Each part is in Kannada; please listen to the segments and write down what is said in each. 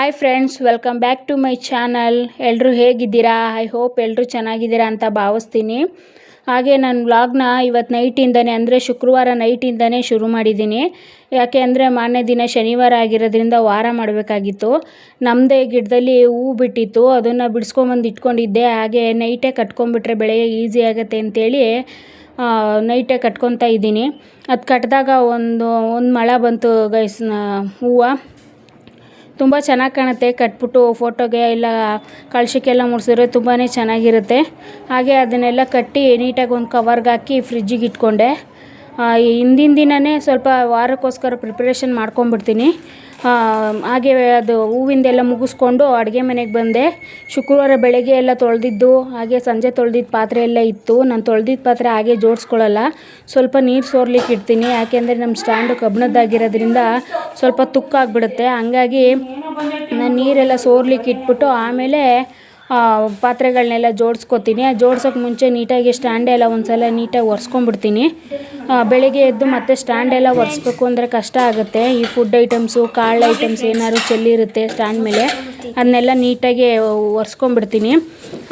Hi friends welcome back to my channel ಎಲ್ಲರೂ ಹೇಗಿದ್ದೀರಾ? ಐ ಹೋಪ್ ಎಲ್ಲರೂ ಚೆನ್ನಾಗಿದ್ದೀರಾ ಅಂತ ಭಾವಿಸ್ತೀನಿ. ಹಾಗೆ ನಾನು ವ್ಲಾಗ್ನ ಇವತ್ತು ನೈಟಿಂದನೇ ಅಂದರೆ ಶುಕ್ರವಾರ ನೈಟಿಂದನೇ ಶುರು ಮಾಡಿದ್ದೀನಿ. ಯಾಕೆ ಅಂದರೆ ಮಾರನೇ ದಿನ ಶನಿವಾರ ಆಗಿರೋದ್ರಿಂದ ವಾರ ಮಾಡಬೇಕಾಗಿತ್ತು. ನಮ್ಮದೇ ಗಿಡದಲ್ಲಿ ಹೂವು ಬಿಟ್ಟಿತ್ತು, ಅದನ್ನು ಬಿಡಿಸ್ಕೊಂಬಂದು ಇಟ್ಕೊಂಡಿದ್ದೆ. ಹಾಗೆ ನೈಟೇ ಕಟ್ಕೊಂಡ್ಬಿಟ್ರೆ ಬೆಳಗ್ಗೆ ಈಸಿ ಆಗುತ್ತೆ ಅಂತೇಳಿ ನೈಟೇ ಕಟ್ಕೊತಾ ಇದ್ದೀನಿ. ಅದು ಕಟ್ಟಿದಾಗ ಒಂದು ಒಂದು ಮಳೆ ಬಂತು ಗೈಸ್ ಹೂವು. ತುಂಬ ಚೆನ್ನಾಗಿ ಕಾಣುತ್ತೆ. ಕಟ್ಬಿಟ್ಟು ಫೋಟೋಗೆ ಇಲ್ಲ ಕಳಶಕ್ಕೆಲ್ಲ ಮುಡಿಸಿದ್ರೆ ತುಂಬಾ ಚೆನ್ನಾಗಿರುತ್ತೆ. ಹಾಗೆ ಅದನ್ನೆಲ್ಲ ಕಟ್ಟಿ ನೀಟಾಗಿ ಒಂದು ಕವರ್ಗೆ ಹಾಕಿ ಫ್ರಿಜ್ಜಿಗೆ ಇಟ್ಕೊಂಡೆ. ಹಿಂದಿನ ದಿನವೇ ಸ್ವಲ್ಪ ವಾರಕ್ಕೋಸ್ಕರ ಪ್ರಿಪ್ರೇಷನ್ ಮಾಡ್ಕೊಂಬಿಡ್ತೀನಿ ಹಾಗೆ ಅದು ಹೂವಿಂದೆಲ್ಲ ಮುಗಿಸ್ಕೊಂಡು ಅಡುಗೆ ಮನೆಗೆ ಬಂದೆ. ಶುಕ್ರವಾರ ಬೆಳಗ್ಗೆ ಎಲ್ಲ ತೊಳೆದಿದ್ದು, ಹಾಗೆ ಸಂಜೆ ತೊಳೆದಿದ್ದ ಪಾತ್ರೆ ಎಲ್ಲ ಇತ್ತು. ನಾನು ತೊಳೆದಿದ್ದ ಪಾತ್ರೆ ಹಾಗೆ ಜೋಡಿಸ್ಕೊಳ್ಳಲ್ಲ. ಸ್ವಲ್ಪ ನೀರು ಸೋರ್ಲಿಕ್ಕೆ ಇಡ್ತೀನಿ. ಯಾಕೆಂದರೆ ನಮ್ಮ ಸ್ಟ್ಯಾಂಡು ಕಬ್ಬಣದ್ದಾಗಿರೋದ್ರಿಂದ ಸ್ವಲ್ಪ ತುಕ್ಕಾಗ್ಬಿಡುತ್ತೆ. ಹಂಗಾಗಿ ನಾನು ನೀರೆಲ್ಲ ಸೋರ್ಲಿಕ್ಕೆ ಇಟ್ಬಿಟ್ಟು ಆಮೇಲೆ ಪಾತ್ರೆಗಳನ್ನೆಲ್ಲ ಜೋಡಿಸ್ಕೊತೀನಿ. ಆ ಜೋಡ್ಸೋಕ್ಕೆ ಮುಂಚೆ ನೀಟಾಗಿ ಸ್ಟ್ಯಾಂಡೆಲ್ಲ ಒಂದು ಸಲ ನೀಟಾಗಿ ಒರೆಸ್ಕೊಂಡ್ಬಿಡ್ತೀನಿ. ಬೆಳಗ್ಗೆ ಎದ್ದು ಮತ್ತೆ ಸ್ಟ್ಯಾಂಡೆಲ್ಲ ಒರೆಸ್ಬೇಕು ಅಂದರೆ ಕಷ್ಟ ಆಗುತ್ತೆ. ಈ ಫುಡ್ ಐಟಮ್ಸು ಕಾಳು ಐಟಮ್ಸ್ ಏನಾದ್ರು ಚೆಲ್ಲಿರುತ್ತೆ ಸ್ಟ್ಯಾಂಡ್ ಮೇಲೆ ಅದನ್ನೆಲ್ಲ ನೀಟಾಗಿ ಒರೆಸ್ಕೊಂಡ್ಬಿಡ್ತೀನಿ.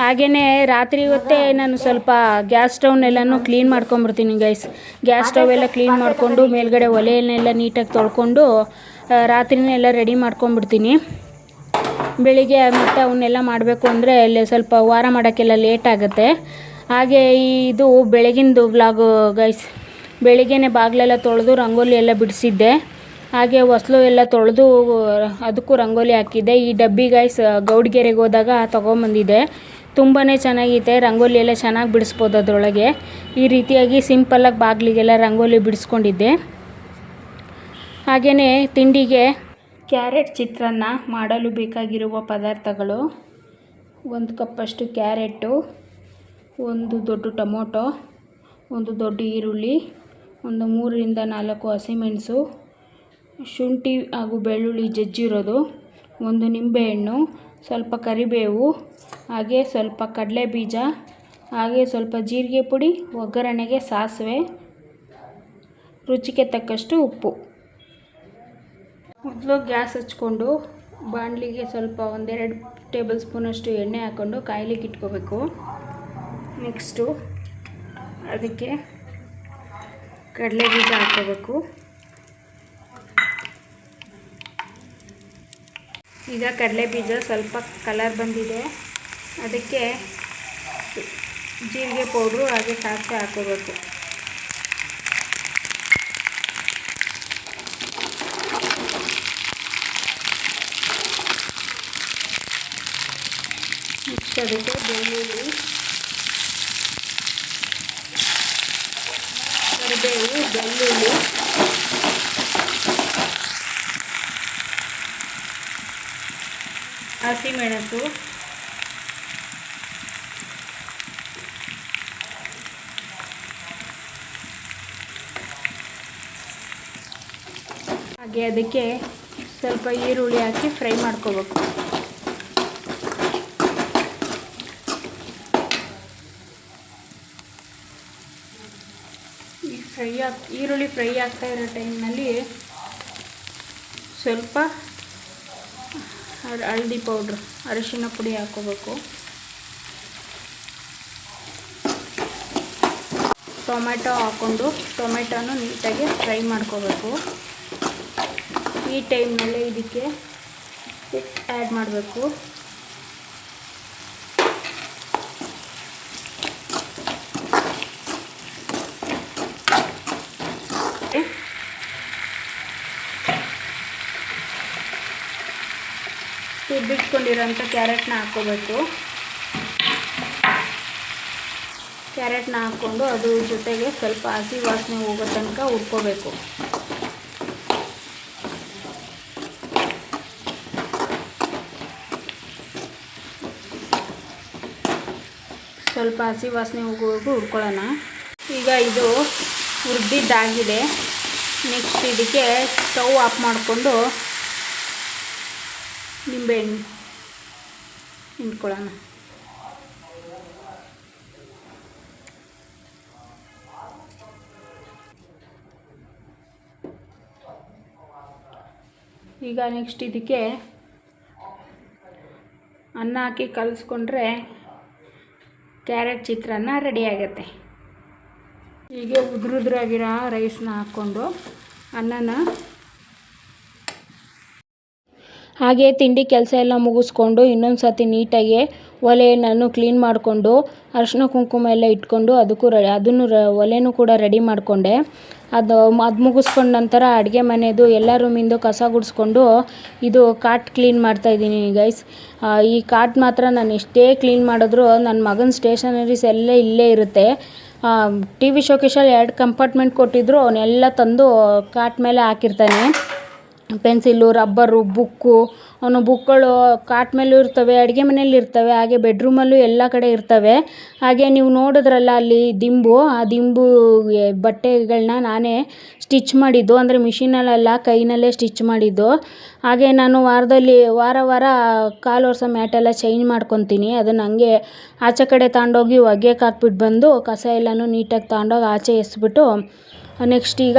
ಹಾಗೆಯೇ ರಾತ್ರಿ ಹೊತ್ತೇ ನಾನು ಸ್ವಲ್ಪ ಗ್ಯಾಸ್ ಸ್ಟವ್ನೆಲ್ಲನೂ ಕ್ಲೀನ್ ಮಾಡ್ಕೊಂಬಿಡ್ತೀನಿ ಗೈಸ್ ಗ್ಯಾಸ್ ಸ್ಟವ್ ಎಲ್ಲ ಕ್ಲೀನ್ ಮಾಡಿಕೊಂಡು ಮೇಲ್ಗಡೆ ಒಲೆಯನ್ನೆಲ್ಲ ನೀಟಾಗಿ ತೊಳ್ಕೊಂಡು ರಾತ್ರಿನೇ ಎಲ್ಲ ರೆಡಿ ಮಾಡ್ಕೊಂಬಿಡ್ತೀನಿ ಬೆಳಿಗ್ಗೆ ಮತ್ತೆ ಅವನ್ನೆಲ್ಲ ಮಾಡಬೇಕು ಅಂದರೆ ಅಲ್ಲಿ ಸ್ವಲ್ಪ ವಾರ ಮಾಡೋಕ್ಕೆಲ್ಲ ಲೇಟ್ ಆಗುತ್ತೆ. ಹಾಗೆ ಇದು ಬೆಳಗಿಂದು ವ್ಲಾಗು ಗೈಸ್ ಬೆಳಿಗ್ಗೆನೇ ಬಾಗಿಲೆಲ್ಲ ತೊಳೆದು ರಂಗೋಲಿ ಎಲ್ಲ ಬಿಡಿಸಿದ್ದೆ. ಹಾಗೆ ಹೊಸ್ಲು ಎಲ್ಲ ತೊಳೆದು ಅದಕ್ಕೂ ರಂಗೋಲಿ ಹಾಕಿದ್ದೆ. ಈ ಡಬ್ಬಿ ಗೈಸ್ ಗೌಡ್ಗೆರೆಗೆ ಹೋದಾಗ ತೊಗೊಂಬಂದಿದ್ದೆ. ತುಂಬಾ ಚೆನ್ನಾಗಿದೆ ರಂಗೋಲಿ ಎಲ್ಲ ಚೆನ್ನಾಗಿ ಬಿಡಿಸ್ಬೋದು ಅದರೊಳಗೆ. ಈ ರೀತಿಯಾಗಿ ಸಿಂಪಲ್ಲಾಗಿ ಬಾಗಿಲಿಗೆಲ್ಲ ರಂಗೋಲಿ ಬಿಡಿಸ್ಕೊಂಡಿದ್ದೆ. ಹಾಗೆಯೇ ತಿಂಡಿಗೆ ಕ್ಯಾರೆಟ್ ಚಿತ್ರಾನ್ನ ಮಾಡಲು ಬೇಕಾಗಿರುವ ಪದಾರ್ಥಗಳು ಒಂದು ಕಪ್ಪಷ್ಟು ಕ್ಯಾರೆಟು, ಒಂದು ದೊಡ್ಡ ಟೊಮೊಟೊ, ಒಂದು ದೊಡ್ಡ ಈರುಳ್ಳಿ, ಒಂದು ಮೂರರಿಂದ ನಾಲ್ಕು ಹಸಿಮೆಣಸು, ಶುಂಠಿ ಹಾಗೂ ಬೆಳ್ಳುಳ್ಳಿ ಜಜ್ಜಿರೋದು, ಒಂದು ನಿಂಬೆಹಣ್ಣು, ಸ್ವಲ್ಪ ಕರಿಬೇವು, ಹಾಗೆ ಸ್ವಲ್ಪ ಕಡಲೆ ಬೀಜ ಹಾಗೆ ಸ್ವಲ್ಪ ಜೀರಿಗೆ ಪುಡಿ, ಒಗ್ಗರಣೆಗೆ ಸಾಸಿವೆ, ರುಚಿಗೆ ತಕ್ಕಷ್ಟು ಉಪ್ಪು. ಮೊದಲು ಗ್ಯಾಸ್ ಹಚ್ಕೊಂಡು ಬಾಣಲಿಗೆ ಸ್ವಲ್ಪ ಒಂದೆರಡು ಟೇಬಲ್ ಸ್ಪೂನಷ್ಟು ಎಣ್ಣೆ ಹಾಕ್ಕೊಂಡು ಕಾಯ್ಲಿಕ್ಕೆ ಇಟ್ಕೋಬೇಕು. ನೆಕ್ಸ್ಟು ಅದಕ್ಕೆ ಕಡಲೆ ಬೀಜ ಹಾಕ್ಕೋಬೇಕು. ಈಗ ಕಡಲೆ ಬೀಜ ಸ್ವಲ್ಪ ಕಲರ್ ಬಂದಿದೆ. ಅದಕ್ಕೆ ಜೀರಿಗೆ ಪೌಡ್ರು ಹಾಗೆ ಸಾಸಿವೆ ಹಾಕೋಬೇಕು ಅದಕ್ಕೆ ಬೆಳ್ಳುಳ್ಳಿ ಕರಿಬೇವು ಬೆಳ್ಳುಳ್ಳಿ. ಹಸಿಮೆಣಸು. ಹಾಗೆ ಅದಕ್ಕೆ ಸ್ವಲ್ಪ ಈರುಳ್ಳಿ ಹಾಕಿ ಫ್ರೈ ಮಾಡ್ಕೋಬೇಕು. ಫ್ರೈ ಆಗ, ಈರುಳ್ಳಿ ಫ್ರೈ ಆಗ್ತಾ ಇರೋ ಟೈಮ್ನಲ್ಲಿ ಸ್ವಲ್ಪ ಹಳದಿ ಪೌಡ್ರ್, ಅರಿಶಿನ ಪುಡಿ ಹಾಕೋಬೇಕು. ಟೊಮೆಟೊ ಹಾಕ್ಕೊಂಡು, ಟೊಮೆಟೊನು ನೀಟಾಗಿ ಫ್ರೈ ಮಾಡ್ಕೋಬೇಕು. ಈ ಟೈಮ್ನಲ್ಲಿ ಇದಕ್ಕೆ ಆ್ಯಡ್ ಮಾಡಬೇಕು. ತುರ್ದಿಟ್ಕೊಂಡಿರೋಂಥ ಕ್ಯಾರೆಟ್ನ ಹಾಕ್ಕೋಬೇಕು. ಕ್ಯಾರೆಟ್ನ ಹಾಕ್ಕೊಂಡು ಅದು ಜೊತೆಗೆ ಸ್ವಲ್ಪ ಹಸಿ ವಾಸನೆ ಹೋಗೋ ತನಕ ಹುರ್ಕೋಬೇಕು. ಸ್ವಲ್ಪ ಹಸಿ ವಾಸನೆ ಹೋಗೋವರೆಗೂ ಹುರ್ಕೊಳ್ಳೋಣ. ಈಗ ಇದು ಹುರಿದಿದ್ದಾಗಿದೆ. ನೆಕ್ಸ್ಟ್ ಇದಕ್ಕೆ ಸ್ಟವ್ ಆಫ್ ಮಾಡಿಕೊಂಡು ನಿಂಬೆಹಣ್ಣು. ಹಿಂಡ್ಕೊಳ್ಳೋಣ. ಈಗ ನೆಕ್ಸ್ಟ್ ಇದಕ್ಕೆ ಅನ್ನ ಹಾಕಿ ಕಲಸ್ಕೊಂಡ್ರೆ ಕ್ಯಾರೆಟ್ ಚಿತ್ರಾನ್ನ ರೆಡಿ ಆಗುತ್ತೆ. ಹೀಗೆ ಉದುರುದ್ರಾಗಿರೋ ರೈಸ್ನ ಹಾಕ್ಕೊಂಡು ಅನ್ನನ ಹಾಗೆ ತಿಂಡಿ ಕೆಲಸ ಎಲ್ಲ ಮುಗಿಸ್ಕೊಂಡು ಇನ್ನೊಂದು ಸರ್ತಿ ನೀಟಾಗಿ ಒಲೆಯನ್ನು ಕ್ಲೀನ್ ಮಾಡಿಕೊಂಡು ಅರಿಶಿನ ಕುಂಕುಮ ಎಲ್ಲ ಇಟ್ಕೊಂಡು ಅದಕ್ಕೂ ರೆ, ಅದನ್ನು ರ, ಒಲೆನೂ ಕೂಡ ರೆಡಿ ಮಾಡಿಕೊಂಡೆ. ಅದು ಅದು ಮುಗಿಸ್ಕೊಂಡ ನಂತರ ಅಡುಗೆ ಮನೆಯದು ಎಲ್ಲ ರೂಮಿಂದು ಕಸ ಗುಡಿಸ್ಕೊಂಡು ಇದು ಕಾಟ್ ಕ್ಲೀನ್ ಮಾಡ್ತಾಯಿದ್ದೀನಿ ಗೈಸ್ ಈ ಕಾಟ್ ಮಾತ್ರ ನಾನು ಎಷ್ಟೇ ಕ್ಲೀನ್ ಮಾಡಿದ್ರು ನನ್ನ ಮಗನ ಸ್ಟೇಷನರೀಸ್ ಎಲ್ಲ ಇಲ್ಲೇ ಇರುತ್ತೆ. ಟಿ ವಿ ಶೋಕೇಶಲ್ಲಿ ಎರಡು ಕಂಪಾರ್ಟ್ಮೆಂಟ್ ಕೊಟ್ಟಿದ್ರು ಅವನ್ನೆಲ್ಲ ತಂದು ಕಾಟ್ ಮೇಲೆ ಹಾಕಿರ್ತಾನೆ. ಪೆನ್ಸಿಲ್ಲು ರಬ್ಬರು, ಬುಕ್ಕು, ಅವನು ಬುಕ್ಗಳು ಕಾಟ್ ಮೇಲೂ ಇರ್ತವೆ, ಅಡುಗೆ ಮನೇಲಿ ಇರ್ತವೆ, ಹಾಗೆ ಬೆಡ್ರೂಮಲ್ಲೂ ಎಲ್ಲ ಕಡೆ ಇರ್ತವೆ. ಹಾಗೆ ನೀವು ನೋಡಿದ್ರಲ್ಲ ಅಲ್ಲಿ ದಿಂಬು, ಆ ದಿಂಬು ಬಟ್ಟೆಗಳನ್ನ ನಾನೇ ಸ್ಟಿಚ್ ಮಾಡಿದ್ದು, ಅಂದರೆ ಮಿಷಿನಲ್ಲೆಲ್ಲ ಕೈನಲ್ಲೇ ಸ್ಟಿಚ್ ಮಾಡಿದ್ದು. ಹಾಗೆ ನಾನು ವಾರದಲ್ಲಿ, ವಾರ ವಾರ ಕಾಲು ಒರೆಸೋ ಮ್ಯಾಟೆಲ್ಲ ಚೇಂಜ್ ಮಾಡ್ಕೊತೀನಿ, ಅದನ್ನು ಹಂಗೆ ಆಚೆ ಕಡೆ ತಗೊಂಡೋಗಿ ಒಗ್ಗೆಕ್ಕೆ ಹಾಕ್ಬಿಟ್ಟು ಬಂದು, ಕಸ ಎಲ್ಲನೂ ನೀಟಾಗಿ ತಗೊಂಡೋಗಿ ಆಚೆ ಎಸ್ಬಿಟ್ಟು, ನೆಕ್ಸ್ಟ್ ಈಗ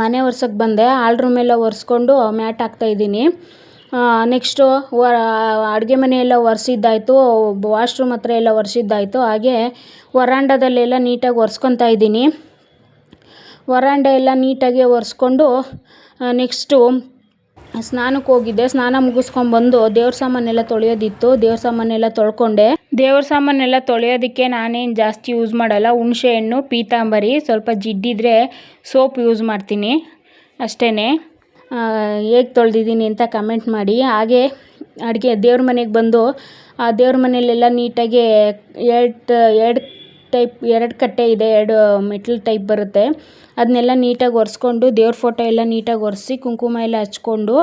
ಮನೆ ಒರ್ಸೋಕ್ಕೆ ಬಂದೆ. ಆಲ್ ರೂಮೆಲ್ಲ ಒರೆಸ್ಕೊಂಡು ಮ್ಯಾಟ್ ಹಾಕ್ತಾಯಿದ್ದೀನಿ ನೆಕ್ಸ್ಟು ಅಡುಗೆ ಮನೆಯೆಲ್ಲ ಎಲ್ಲ ಒರೆಸಿದ್ದಾಯ್ತು. ವಾಶ್ರೂಮ್ ಹತ್ರ ಎಲ್ಲ ಒರೆಸಿದ್ದಾಯ್ತು. ಹಾಗೆ ವರಾಂಡದಲ್ಲೆಲ್ಲ ನೀಟಾಗಿ ಒರೆಸ್ಕೊತಾ ಇದ್ದೀನಿ. ವರಾಂಡ ಎಲ್ಲ ನೀಟಾಗಿ ಒರೆಸ್ಕೊಂಡು ನೆಕ್ಸ್ಟು ಸ್ನಾನಕ್ಕೆ ಹೋಗಿದ್ದೆ. ಸ್ನಾನ ಮುಗಿಸ್ಕೊಂಬಂದು ದೇವ್ರ ಸಾಮಾನೆಲ್ಲ ತೊಳೆಯೋದಿತ್ತು. ದೇವ್ರ ಸಾಮಾನೆಲ್ಲ ತೊಳ್ಕೊಂಡೆ. ದೇವ್ರ ಸಾಮಾನೆಲ್ಲ ತೊಳೆಯೋದಕ್ಕೆ ನಾನೇನು ಜಾಸ್ತಿ ಯೂಸ್ ಮಾಡಲ್ಲ. ಹುಣಸೆ ಹಣ್ಣು, ಪೀತಾಂಬರಿ, ಸ್ವಲ್ಪ ಜಿಡ್ಡಿದ್ರೆ ಸೋಪ್ ಯೂಸ್ ಮಾಡ್ತೀನಿ ಅಷ್ಟೇ ಹೇಗೆ ತೊಳೆದಿದ್ದೀನಿ ಅಂತ ಕಮೆಂಟ್ ಮಾಡಿ. ಹಾಗೆ ಅಡುಗೆ ದೇವ್ರ ಮನೆಗೆ ಬಂದು ಆ ದೇವ್ರ ಮನೆಯಲ್ಲೆಲ್ಲ ನೀಟಾಗಿ ಎರಡು ಎರಡು ಟೈಪ್ ಎರಡು ಕಟ್ಟೆ ಇದೆ, ಎರಡು ಮೆಟ್ಲು ಟೈಪ್ ಬರುತ್ತೆ. ಅದನ್ನೆಲ್ಲ ನೀಟಾಗಿ ಒರೆಸ್ಕೊಂಡು, ದೇವ್ರ ಫೋಟೋ ಎಲ್ಲ ನೀಟಾಗಿ ಒರೆಸಿ, ಕುಂಕುಮ ಎಲ್ಲ ಹಚ್ಕೊಂಡು,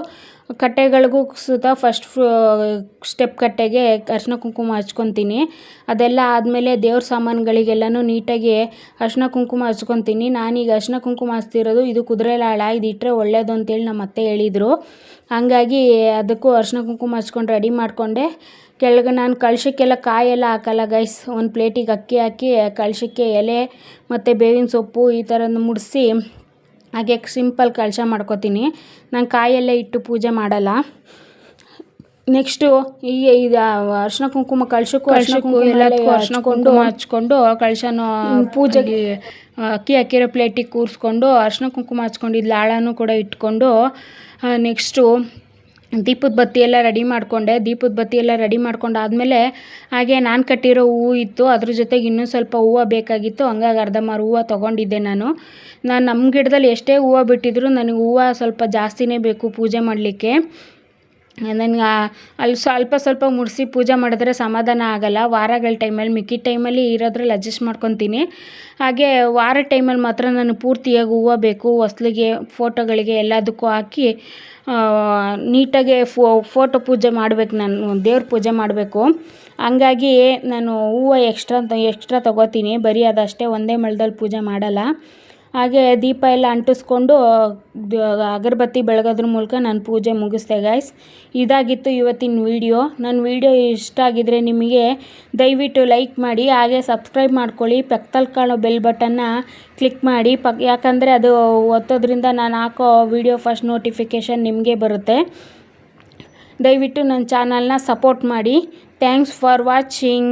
ಕಟ್ಟೆಗಳಿಗೂ ಸುತ ಫಸ್ಟ್ ಸ್ಟೆಪ್ ಕಟ್ಟೆಗೆ ಅರಿಶಿನ ಕುಂಕುಮ ಹಚ್ಕೊತೀನಿ. ಅದೆಲ್ಲ ಆದಮೇಲೆ ದೇವ್ರ ಸಾಮಾನುಗಳಿಗೆಲ್ಲನೂ ನೀಟಾಗಿ ಅರ್ಶಿನ ಕುಂಕುಮ ಹಚ್ಕೊತೀನಿ. ನಾನೀಗ ಅರಿಶಿನ ಕುಂಕುಮ ಹಚ್ತಿರೋದು ಇದು ಕುದುರೆಲಾಳ ಇದು ಇಟ್ಟರೆ ಒಳ್ಳೆಯದು ಅಂತೇಳಿ ನಮ್ಮ ಅತ್ತೆ ಹೇಳಿದರು. ಹಾಗಾಗಿ ಅದಕ್ಕೂ ಅರಿಶಿನ ಕುಂಕುಮ ಹಚ್ಕೊಂಡು ರೆಡಿ ಮಾಡಿಕೊಂಡೆ. ಕೆಳಗೆ ನಾನು ಕಳಶಕ್ಕೆಲ್ಲ ಕಾಯೆಲ್ಲ ಹಾಕಲ್ಲ ಗೈಸ್ ಒಂದು ಪ್ಲೇಟಿಗೆ ಅಕ್ಕಿ ಹಾಕಿ ಕಳಶಕ್ಕೆ ಎಲೆ ಮತ್ತು ಬೇವಿನ ಸೊಪ್ಪು ಈ ಥರದ್ದು ಮುಡಿಸಿ ಹಾಗೆ ಸಿಂಪಲ್ ಕಳಶ ಮಾಡ್ಕೊತೀನಿ. ನಾನು ಕಾಯೆಲ್ಲ ಇಟ್ಟು ಪೂಜೆ ಮಾಡಲ್ಲ. ನೆಕ್ಸ್ಟು ಈ ಇದು ಅರ್ಶಿನ ಕುಂಕುಮ ಕಳಶಕ್ಕೂ ಅರ್ಶಿನ ಕುಂಕುಮ ಎಲ್ಲದಕ್ಕೂ ಅರ್ಶಿನ ಕುಂಕುಮ ಹಚ್ಕೊಂಡು ಕಳಶನ ಪೂಜೆಗೆ ಅಕ್ಕಿ ಹಾಕಿರೋ ಪ್ಲೇಟಿಗೆ ಕೂರಿಸ್ಕೊಂಡು ಅರ್ಶಿನ ಕುಂಕುಮ ಹಚ್ಕೊಂಡಿದ್ದು ಲಾಳನೂ ಕೂಡ ಇಟ್ಕೊಂಡು ನೆಕ್ಸ್ಟು ದೀಪದ ಬತ್ತಿ ಎಲ್ಲ ರೆಡಿ ಮಾಡಿಕೊಂಡೆ. ದೀಪದ ಬತ್ತಿ ಎಲ್ಲ ರೆಡಿ ಮಾಡ್ಕೊಂಡಾದ್ಮೇಲೆ ಹಾಗೆ ನಾನು ಕಟ್ಟಿರೋ ಹೂವು ಇತ್ತು. ಅದ್ರ ಜೊತೆಗೆ ಇನ್ನೂ ಸ್ವಲ್ಪ ಹೂವು ಬೇಕಾಗಿತ್ತು. ಹಂಗಾಗಿ ಮಾರು ಹೂವು ತೊಗೊಂಡಿದ್ದೆ ನಾನು. ನಾನು ನಮ್ಮ ಗಿಡದಲ್ಲಿ ಎಷ್ಟೇ ಹೂವು ಬಿಟ್ಟಿದ್ರು ನನಗೆ ಹೂವು ಸ್ವಲ್ಪ ಜಾಸ್ತಿನೇ ಬೇಕು ಪೂಜೆ ಮಾಡಲಿಕ್ಕೆ. ನನಗೆ ಅಲ್ಲಿ ಸ್ವಲ್ಪ ಸ್ವಲ್ಪ ಮುಡಿಸಿ ಪೂಜೆ ಮಾಡಿದ್ರೆ ಸಮಾಧಾನ ಆಗೋಲ್ಲ. ವಾರಗಳ ಟೈಮಲ್ಲಿ ಮಿಕ್ಕಿದ ಟೈಮಲ್ಲಿ ಇರೋದ್ರಲ್ಲಿ ಅಡ್ಜಸ್ಟ್ ಮಾಡ್ಕೊತೀನಿ. ಹಾಗೆ ವಾರ ಟೈಮಲ್ಲಿ ಮಾತ್ರ ನಾನು ಪೂರ್ತಿಯಾಗಿ ಹೂವು ಬೇಕು. ಹೊಸ್ಲಿಗೆ ಫೋಟೋಗಳಿಗೆ ಎಲ್ಲದಕ್ಕೂ ಹಾಕಿ ನೀಟಾಗಿ ಫೋಟೋ ಪೂಜೆ ಮಾಡ್ಬೇಕು ನಾನು. ದೇವ್ರ ಪೂಜೆ ಮಾಡಬೇಕು. ಹಂಗಾಗಿ ನಾನು ಹೂವು ಎಕ್ಸ್ಟ್ರಾ ಎಕ್ಸ್ಟ್ರಾ ತೊಗೋತೀನಿ. ಬರೀ ಅದಷ್ಟೇ ಒಂದೇ ಮಳದಲ್ಲಿ ಪೂಜೆ ಮಾಡಲ್ಲ. ಹಾಗೆ ದೀಪ ಎಲ್ಲ ಅಂಟಿಸ್ಕೊಂಡು ಅಗರಬತ್ತಿ ಬೆಳಗೋದ್ರ ಮೂಲಕ ನಾನು ಪೂಜೆ ಮುಗಿಸ್ದೆ ಗಾಯ್ಸ್ ಇದಾಗಿತ್ತು ಇವತ್ತಿನ ವೀಡಿಯೋ ನನ್ನ ವೀಡಿಯೋ ಇಷ್ಟ ಆಗಿದ್ರೆ ನಿಮಗೆ ದಯವಿಟ್ಟು ಲೈಕ್ ಮಾಡಿ, ಹಾಗೆ ಸಬ್ಸ್ಕ್ರೈಬ್ ಮಾಡ್ಕೊಳ್ಳಿ. ಪಕ್ಕದಲ್ಲಿ ಕಾಣೋ ಬೆಲ್ ಬಟನ್ನ ಕ್ಲಿಕ್ ಮಾಡಿ. ಪಕ್, ಯಾಕಂದರೆ ಅದು ಒತ್ತೋದ್ರಿಂದ ನಾನು ಹಾಕೋ ವೀಡಿಯೋ ಫಸ್ಟ್ ನೋಟಿಫಿಕೇಷನ್ ನಿಮಗೆ ಬರುತ್ತೆ. ದಯವಿಟ್ಟು ನನ್ನ ಚಾನಲ್ನ ಸಪೋರ್ಟ್ ಮಾಡಿ. Thanks for watching